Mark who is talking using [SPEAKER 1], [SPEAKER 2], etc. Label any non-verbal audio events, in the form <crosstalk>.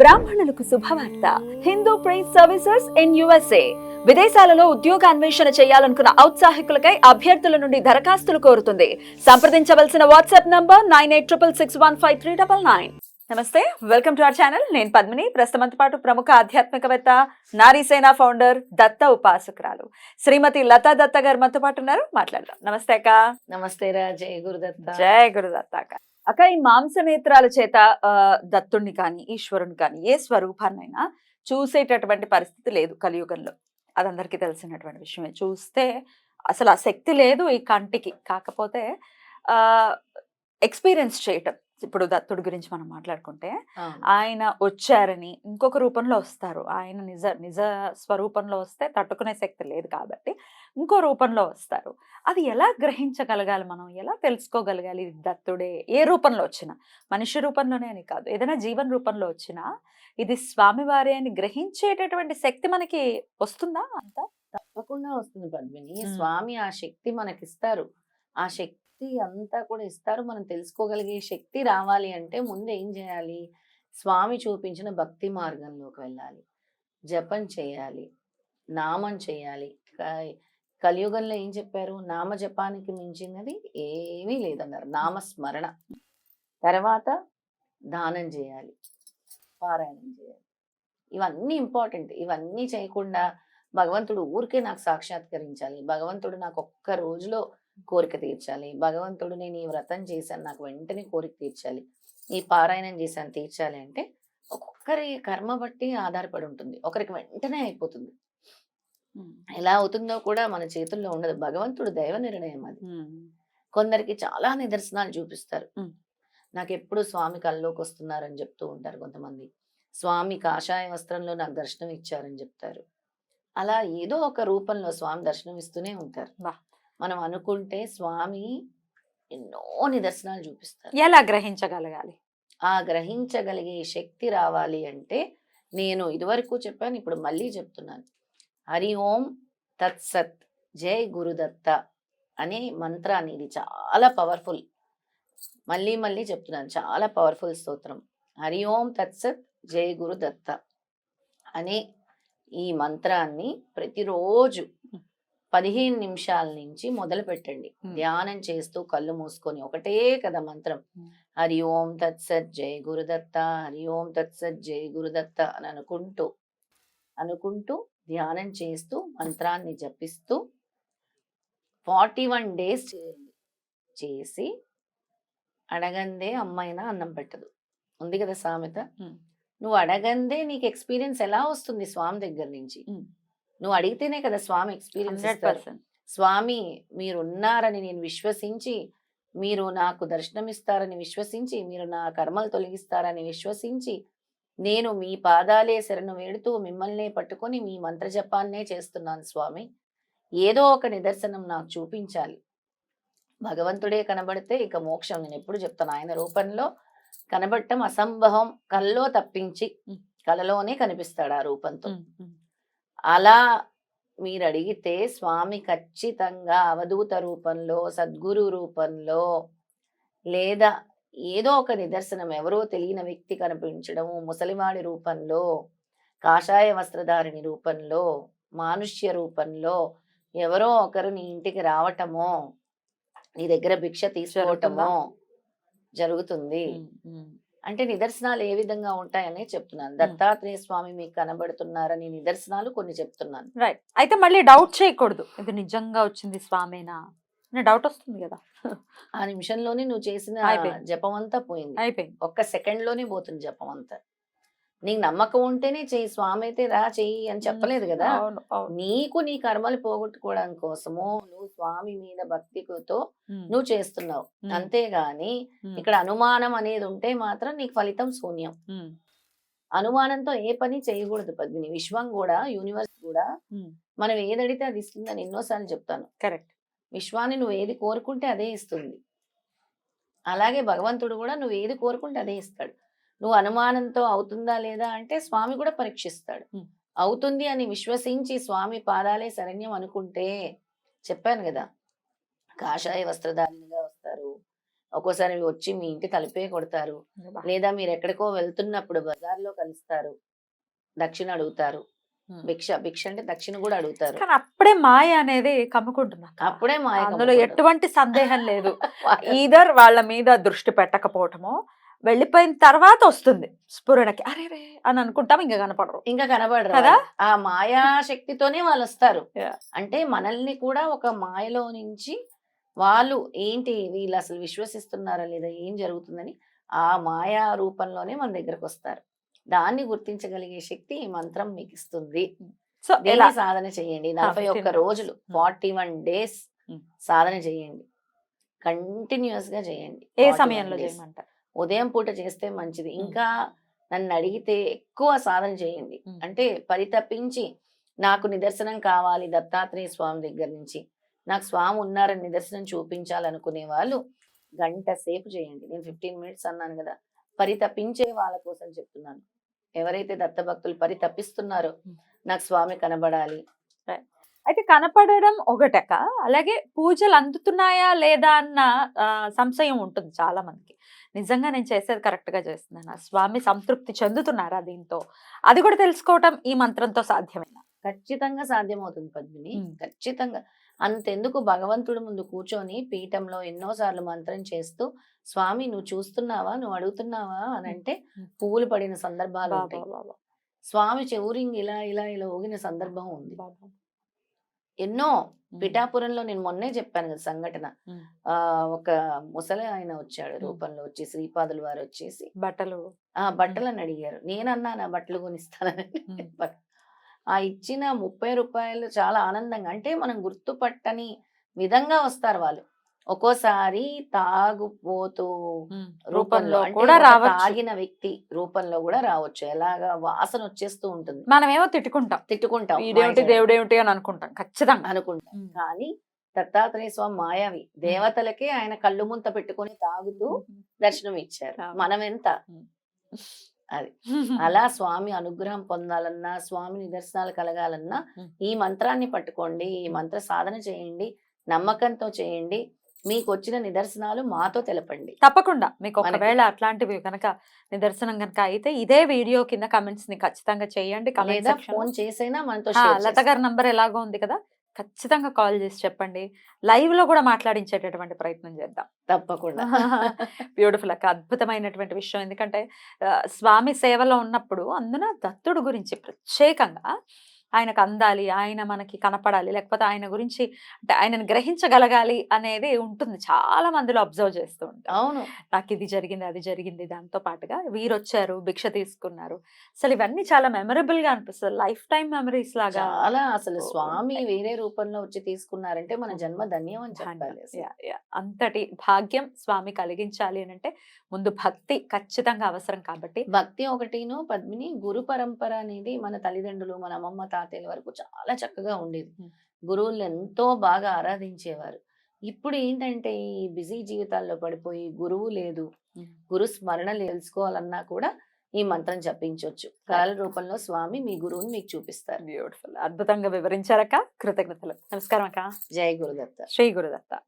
[SPEAKER 1] బ్రాహ్మణులకు శుభవార్త. Hindu priest services in USA. విదేశాలలో ఉద్యోగ అన్వేషణ చేయాలనుకున్న ఔత్సాహికులకై అభ్యర్థుల నుండి దరఖాస్తులు కోరుతుంది. సంప్రదించవలసిన WhatsApp number nine eight triple six one five three double nine. నమస్తే వెల్కమ్ టు అవర్ ఛానల్. నేను పద్మిని. ప్రస్తుతంతో పాటు ప్రముఖ ఆధ్యాత్మికవేత్త నారీసేన ఫౌండర్ దత్త ఉపాసకురాలు శ్రీమతి లతా దత్త గారు మనతో పాటు ఉన్నారు. మాట్లాడదాం. నమస్తే అక్క.
[SPEAKER 2] నమస్తే రా. జయ గురుదత్త.
[SPEAKER 1] జయ గురుదత్త అక్క. అక్క ఈ మాంసనేత్రాల చేత దత్తుణ్ణి కానీ ఈశ్వరుని కానీ ఏ స్వరూపాన్నైనా చూసేటటువంటి పరిస్థితి లేదు కలియుగంలో. అది అందరికీ తెలిసినటువంటి విషయమే. చూస్తే అసలు ఆ శక్తి లేదు ఈ కంటికి. కాకపోతే ఎక్స్పీరియన్స్ చేయటం. ఇప్పుడు దత్తుడి గురించి మనం మాట్లాడుకుంటే. ఆయన వచ్చారని ఇంకొక రూపంలో వస్తారు. ఆయన నిజ నిజ స్వరూపంలో వస్తే తట్టుకునే శక్తి లేదు కాబట్టి ఇంకో రూపంలో వస్తారు. అది ఎలా గ్రహించగలగాలి మనం? ఎలా తెలుసుకోగలగాలి? ఇది దత్తుడే. ఏ రూపంలో వచ్చినా? మనిషి రూపంలోనే అని కాదు. ఏదైనా జీవన రూపంలో వచ్చినా ఇది స్వామివారి అని గ్రహించేటటువంటి శక్తి మనకి వస్తుందా? అంత
[SPEAKER 2] తప్పకుండా వస్తుంది పద్మిని. స్వామి ఆ శక్తి మనకిస్తారు. ఆ శక్తి శక్తి అంతా కూడా ఇస్తారు. మనం తెలుసుకోగలిగే శక్తి రావాలి అంటే ముందు ఏం చేయాలి? స్వామి చూపించిన భక్తి మార్గంలోకి వెళ్ళాలి. జపం చేయాలి. నామం చేయాలి. క- కలియుగంలో ఏం చెప్పారు? నామ జపానికి మించినది ఏమీ లేదన్నారు. నామస్మరణ. తర్వాత దానం చేయాలి. పారాయణం చేయాలి. ఇవన్నీ ఇంపార్టెంట్. ఇవన్నీ చేయకుండా భగవంతుడు ఊరికే నాకు సాక్షాత్కరించాలి. భగవంతుడు నాకు ఒక్క రోజులో కోరిక తీర్చాలి. భగవంతుడు నేను ఈ వ్రతం చేశాను నాకు వెంటనే కోరిక తీర్చాలి. ఈ పారాయణం చేశాను తీర్చాలి అంటే ఒక్కొక్కరి కర్మ బట్టి ఆధారపడి ఉంటుంది. ఒకరికి వెంటనే అయిపోతుంది. ఎలా అవుతుందో కూడా మన చేతుల్లో ఉండదు. భగవంతుడు దైవ నిర్ణయం అది. కొందరికి చాలా నిదర్శనాలు చూపిస్తారు. నాకు ఎప్పుడు స్వామి కల్లోకి వస్తున్నారని చెప్తూ ఉంటారు కొంతమంది. స్వామి కాషాయ వస్త్రంలో నాకు దర్శనం ఇచ్చారని చెప్తారు. అలా ఏదో ఒక రూపంలో స్వామి దర్శనం ఇస్తూనే ఉంటారు. మనం అనుకుంటే స్వామి ఎన్నో నిదర్శనాలు చూపిస్తారు.
[SPEAKER 1] ఎలా గ్రహించగలగాలి?
[SPEAKER 2] ఆ గ్రహించగలిగే శక్తి రావాలి అంటే నేను ఇదివరకు చెప్పాను ఇప్పుడు మళ్ళీ చెప్తున్నాను. హరి ఓం తత్సత్ జై గురుదత్త అనే మంత్రాన్ని ఇది చాలా పవర్ఫుల్. మళ్ళీ మళ్ళీ చెప్తున్నాను చాలా పవర్ఫుల్ స్తోత్రం. హరి ఓం తత్సత్ జై గురుదత్త అనే ఈ మంత్రాన్ని ప్రతిరోజు పదిహేను నిమిషాల నుంచి మొదలు పెట్టండి. ధ్యానం చేస్తూ కళ్ళు మూసుకొని ఒకటే కదా మంత్రం. హరి ఓం తత్సత్ జై గురుదత్త హరి ఓం తత్సత్ జై గురుదత్త అని అనుకుంటూ అనుకుంటూ ధ్యానం చేస్తూ మంత్రాన్ని జపిస్తూ ఫార్టీ వన్ డేస్ చేయండి చేసి అడగందే అమ్మాయినా అన్నం పెట్టదు ఉంది కదా సామెత. నువ్వు అడగందే నీకు ఎక్స్పీరియన్స్ ఎలా వస్తుంది స్వామి దగ్గర నుంచి. నువ్వు అడిగితేనే కదా స్వామి ఎక్స్పీరియన్స్ స్వామి మీరు ఉన్నారని నేను విశ్వసించి మీరు నాకు దర్శనమిస్తారని విశ్వసించి మీరు నా కర్మలు తొలగిస్తారని విశ్వసించి నేను మీ పాదాలే శరణు వేడుతూ మిమ్మల్నే పట్టుకొని మీ మంత్రజపాన్నే చేస్తున్నాను స్వామి. ఏదో ఒక నిదర్శనం నాకు చూపించాలి. భగవంతుడే కనబడితే ఇక మోక్షం నేను ఎప్పుడు చెప్తాను. ఆయన రూపంలో కనబడటం అసంభవం. కల్లో తప్పించి. కలలోనే కనిపిస్తాడు ఆ రూపంతో. అలా మీరు అడిగితే స్వామి ఖచ్చితంగా అవధూత రూపంలో సద్గురు రూపంలో లేదా ఏదో ఒక నిదర్శనం ఎవరో తెలియని వ్యక్తి కనిపించడము ముసలివాడి రూపంలో కాషాయ వస్త్రధారిణి రూపంలో మానుష్య రూపంలో ఎవరో ఒకరు నీ ఇంటికి రావటమో నీ దగ్గర భిక్ష తీసుకోవటమో జరుగుతుంది? అంటే నిదర్శనాలు ఏ విధంగా ఉంటాయనే చెప్తున్నాను. దత్తాత్రేయ స్వామి మీకు కనబడుతున్నారని నిదర్శనాలు కొన్ని చెప్తున్నాను.
[SPEAKER 1] రైట్ అయితే మళ్ళీ డౌట్ చేయకూడదు. ఇది నిజంగా వచ్చింది స్వామేనా? అనే డౌట్ వస్తుంది కదా.
[SPEAKER 2] ఆ నిమిషంలోనే నువ్వు చేసిన. జపం అంతా పోయింది.
[SPEAKER 1] అయిపోయింది.
[SPEAKER 2] ఒక్క సెకండ్లోనే పోతుంది జపం అంతా నీకు నమ్మకం ఉంటేనే చెయ్యి స్వామి అయితే రా చెయ్యి అని చెప్పలేదు కదా! నీకు నీ కర్మలు పోగొట్టుకోవడం కోసము నువ్వు స్వామి మీద భక్తితో నువ్వు చేస్తున్నావు. అంతేగాని ఇక్కడ అనుమానం అనేది ఉంటే మాత్రం నీకు ఫలితం శూన్యం. అనుమానంతో ఏ పని చేయకూడదు పద్మిని. విశ్వం కూడా యూనివర్స్ కూడా మనం ఏదడితే అది ఇస్తుందని ఎన్నోసార్లు చెప్తాను.
[SPEAKER 1] కరెక్ట్.
[SPEAKER 2] విశ్వాన్ని నువ్వు ఏది కోరుకుంటే అదే ఇస్తుంది. అలాగే భగవంతుడు కూడా నువ్వు ఏది కోరుకుంటే అదే ఇస్తాడు. నువ్వు అనుమానంతో అవుతుందా లేదా అంటే స్వామి కూడా పరీక్షిస్తాడు. అవుతుంది అని విశ్వసించి స్వామి పాదాలే శరణ్యం అనుకుంటే చెప్పాను కదా కాషాయ వస్త్రధారిణిగా వస్తారు. ఒక్కోసారి వచ్చి మీ ఇంటి తలుపే కొడతారు. లేదా మీరు ఎక్కడికో వెళ్తున్నప్పుడు బజార్లో కలుస్తారు. దక్షిణ అడుగుతారు. భిక్ష భిక్ష అంటే దక్షిణ కూడా అడుగుతారు.
[SPEAKER 1] కానీ అప్పుడే మాయ అనేది కమ్ముకుంటున్నా
[SPEAKER 2] అప్పుడే మాయ
[SPEAKER 1] అందులో. ఎటువంటి సందేహం లేదు. <laughs> ఈధర్ వాళ్ళ మీద దృష్టి పెట్టకపోవటమో వెళ్ళిపోయిన తర్వాత వస్తుంది స్ఫురణకి అరే రే అని అనుకుంటాం ఇంకా కనపడరు
[SPEAKER 2] ఇంకా కనబడరు
[SPEAKER 1] కదా?
[SPEAKER 2] ఆ మాయా శక్తితోనే వాళ్ళు వస్తారు. అంటే మనల్ని కూడా ఒక మాయలో నుంచి వాళ్ళు ఏంటి వీళ్ళు అసలు విశ్వసిస్తున్నారా లేదా ఏం జరుగుతుందని ఆ మాయా రూపంలోనే మన దగ్గరకు వస్తారు దాన్ని గుర్తించగలిగే శక్తి ఈ మంత్రం మీకు ఇస్తుంది
[SPEAKER 1] సో ఎలా
[SPEAKER 2] సాధన చేయండి నలభై
[SPEAKER 1] 15
[SPEAKER 2] ఒక్క. రోజులు. Forty one days. సాధన చేయండి కంటిన్యూస్గా చేయండి
[SPEAKER 1] ఏ
[SPEAKER 2] 41
[SPEAKER 1] సమయంలో. చేయమంటారు
[SPEAKER 2] ఉదయం పూట చేస్తే మంచిది. ఇంకా నన్ను అడిగితే ఎక్కువ సాధన చేయండి. అంటే పరితపించి నాకు నిదర్శనం కావాలి దత్తాత్రేయ స్వామి దగ్గర నుంచి. నాకు స్వామి ఉన్నారని నిదర్శనం చూపించాలనుకునే వాళ్ళు గంట సేపు చేయండి. నేను ఫిఫ్టీన్ మినిట్స్ అన్నాను కదా! పరితపించే వాళ్ళ కోసం చెప్తున్నాను. ఎవరైతే దత్తభక్తులు పరితపిస్తున్నారో. నాకు స్వామి కనబడాలి.
[SPEAKER 1] అయితే కనపడడం ఒకటక. అలాగే పూజలు అందుతున్నాయా లేదా అన్న సంశయం ఉంటుంది చాలా మందికి. నిజంగా నేను చేసేది కరెక్ట్గా చేస్తున్నాను. స్వామి సంతృప్తి చెందుతున్నారా దీంతో? అది కూడా తెలుసుకోవటం ఈ మంత్రంతో సాధ్యమేనా
[SPEAKER 2] ఖచ్చితంగా సాధ్యమవుతుంది పద్మిని. ఖచ్చితంగా. అంతెందుకు భగవంతుడి ముందు కూర్చొని పీఠంలో ఎన్నోసార్లు మంత్రం చేస్తూ స్వామి నువ్వు చూస్తున్నావా? నువ్వు అడుగుతున్నావా? అని అంటే. పువ్వులు పడిన సందర్భాలు ఉంటాయి స్వామి చెవురింగ్ ఇలా ఇలా ఇలా ఊగిన సందర్భం ఉంది. ఎన్నో పిఠాపురంలో నేను మొన్నే చెప్పాను కదా సంఘటన. ఒక ముసలి ఆయన వచ్చాడు రూపంలో వచ్చి శ్రీపాదులు వారు వచ్చేసి.
[SPEAKER 1] బట్టలు.
[SPEAKER 2] ఆ బట్టలను అడిగారు. నేనన్నా నా బట్టలు కొనిస్తానని ఆ ఇచ్చిన ముప్పై రూపాయలు చాలా ఆనందంగా అంటే మనం గుర్తుపట్టని విధంగా వస్తారు వాళ్ళు. ఒక్కోసారి తాగుపోతూ రూపంలో
[SPEAKER 1] కూడా
[SPEAKER 2] తాగిన వ్యక్తి రూపంలో కూడా రావచ్చు. ఎలాగా వాసన వచ్చేస్తూ ఉంటుంది.
[SPEAKER 1] మనమేమో తిట్టుకుంటాం.
[SPEAKER 2] తిట్టుకుంటాం.
[SPEAKER 1] ఇదేమిటి దేవుడేమిటి అని అనుకుంటాం. ఖచ్చితంగా.
[SPEAKER 2] అనుకుంటాం. కానీ దత్తాత్రేయ స్వామి మాయావి దేవతలకే ఆయన కళ్ళు ముంత పెట్టుకొని తాగుతూ దర్శనం ఇచ్చారు. మనం ఎంత అది. అలా <laughs> స్వామి అనుగ్రహం పొందాలన్నా స్వామి నిదర్శనాలు కలగాలన్నా. ఈ మంత్రాన్ని పట్టుకోండి ఈ మంత్ర సాధన చేయండి నమ్మకంతో చేయండి మీకు వచ్చిన నిదర్శనాలు మాతో తెలపండి.
[SPEAKER 1] తప్పకుండా. మీకు ఒకవేళ అట్లాంటివి కనుక నిదర్శనం కనుక అయితే ఇదే వీడియో కింద కమెంట్స్ని ఖచ్చితంగా చేయండి.
[SPEAKER 2] లేదా ఫోన్ చేసైనా మనతో
[SPEAKER 1] లత. గారి నంబర్ ఎలాగో ఉంది కదా? ఖచ్చితంగా కాల్ చేసి చెప్పండి. లైవ్లో కూడా మాట్లాడించేటటువంటి ప్రయత్నం చేద్దాం.
[SPEAKER 2] తప్పకుండా. <laughs>
[SPEAKER 1] బ్యూటిఫుల్ అక్క అద్భుతమైనటువంటి విషయం. ఎందుకంటే స్వామి సేవలో ఉన్నప్పుడు అందున దత్తుడు గురించి ప్రత్యేకంగా ఆయనకు అందాలి ఆయన మనకి కనపడాలి లేకపోతే ఆయన గురించి అంటే ఆయనను గ్రహించగలగాలి అనేది ఉంటుంది. చాలా మందిలో అబ్జర్వ్ చేస్తూ ఉంటాం.
[SPEAKER 2] అవును.
[SPEAKER 1] నాకు ఇది జరిగింది అది జరిగింది దాంతో పాటుగా వీరు వచ్చారు భిక్ష తీసుకున్నారు. అసలు ఇవన్నీ చాలా మెమరబుల్గా అనిపిస్తుంది. లైఫ్ టైం మెమరీస్ లాగా
[SPEAKER 2] చాలా అసలు స్వామి. వేరే రూపంలో వచ్చి తీసుకున్నారంటే మన జన్మ ధన్యం అని చెప్పాలి.
[SPEAKER 1] అంతటి భాగ్యం స్వామి కలిగించాలి అని అంటే ముందు భక్తి ఖచ్చితంగా అవసరం కాబట్టి
[SPEAKER 2] భక్తి ఒకటిను పద్మిని గురు పరంపర అనేది మన తల్లిదండ్రులు మన అమ్మమ్మ తాతయ్యల వరకు చాలా చక్కగా ఉండేది. గురువులు ఎంతో బాగా ఆరాధించేవారు. ఇప్పుడు ఏంటంటే ఈ బిజీ జీవితాల్లో పడిపోయి గురువు లేదు గురు స్మరణ తెలుసుకోవాలన్నా కూడా ఈ మంత్రం జపించవచ్చు కళల రూపంలో స్వామి మీ గురువుని మీకు చూపిస్తారు.
[SPEAKER 1] బ్యూటిఫుల్. అద్భుతంగా వివరించారక్క. కృతజ్ఞతలు. నమస్కారం అక్క
[SPEAKER 2] జై గురుదత్త.
[SPEAKER 1] శ్రీ గురుదత్త.